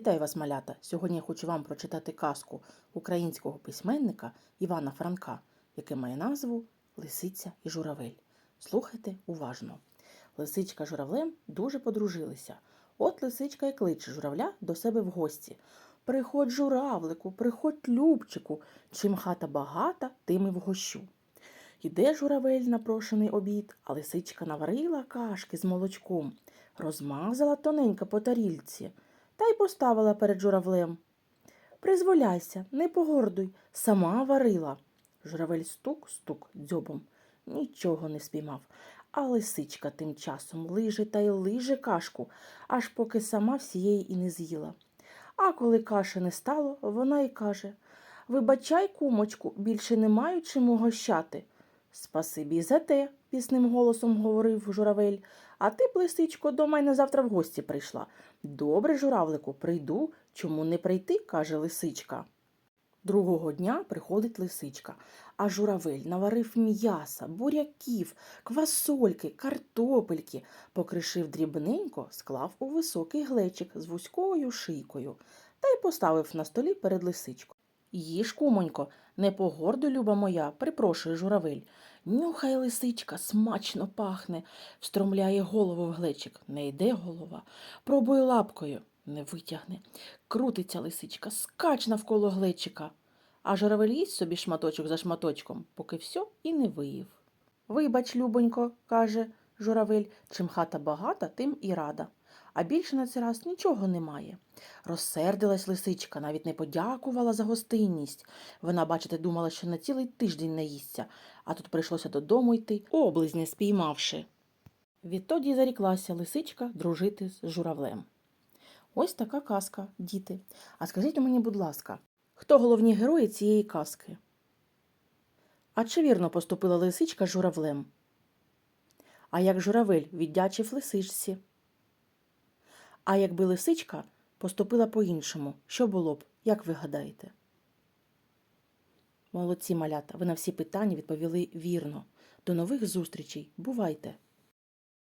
Вітаю вас, малята! Сьогодні я хочу вам прочитати казку українського письменника Івана Франка, яке має назву Лисиця і журавель. Слухайте уважно. Лисичка з журавлем дуже подружилися. От лисичка і кличе журавля до себе в гості. Приходь, журавлику, приходь, любчику, чим хата багата, тим і вгощу. Іде журавель на прошений обід, а лисичка наварила кашки з молочком, розмазала тоненько по тарільці та й поставила перед журавлем. Призволяйся, не погордуй, сама варила. Журавель стук-стук дзьобом. Нічого не спіймав. А лисичка тим часом лиже та й лиже кашку, аж поки сама всієї і не з'їла. А коли каші не стало, вона й каже Вибачай, кумочку, більше не маю чим угощати. Спасибі за те, пісним голосом говорив журавель. А ти, лисичко, до мене завтра в гості прийшла. Добре, журавлику, прийду. Чому не прийти? каже лисичка. Другого дня приходить лисичка, а журавель наварив м'яса, буряків, квасольки, картопельки, покришив дрібненько, склав у високий глечик з вузькою шийкою та й поставив на столі перед лисичкою. Їж, кумонько, не погорду, люба моя, припрошує журавель. Нюхай лисичка, смачно пахне, встромляє голову в глечик. Не йде голова. Пробує лапкою, не витягне. Крутиться лисичка, скач навколо глечика. А журавель їсть собі шматочок за шматочком, поки все і не виїв. Вибач, любонько, каже журавель, чим хата багата, тим і рада. А більше на цей раз нічого немає. Розсердилась лисичка, навіть не подякувала за гостинність. Вона, бачите, думала, що на цілий тиждень наїсться, а тут прийшлося додому йти, облизня спіймавши. Відтоді заріклася лисичка дружити з журавлем. Ось така казка, діти. А скажіть мені, будь ласка, хто головні герої цієї казки? А чи вірно поступила лисичка журавлем? А як журавель віддячив лисичці? А якби лисичка поступила по-іншому, що було б, як ви гадаєте? Молодці малята, ви на всі питання відповіли вірно. До нових зустрічей. Бувайте!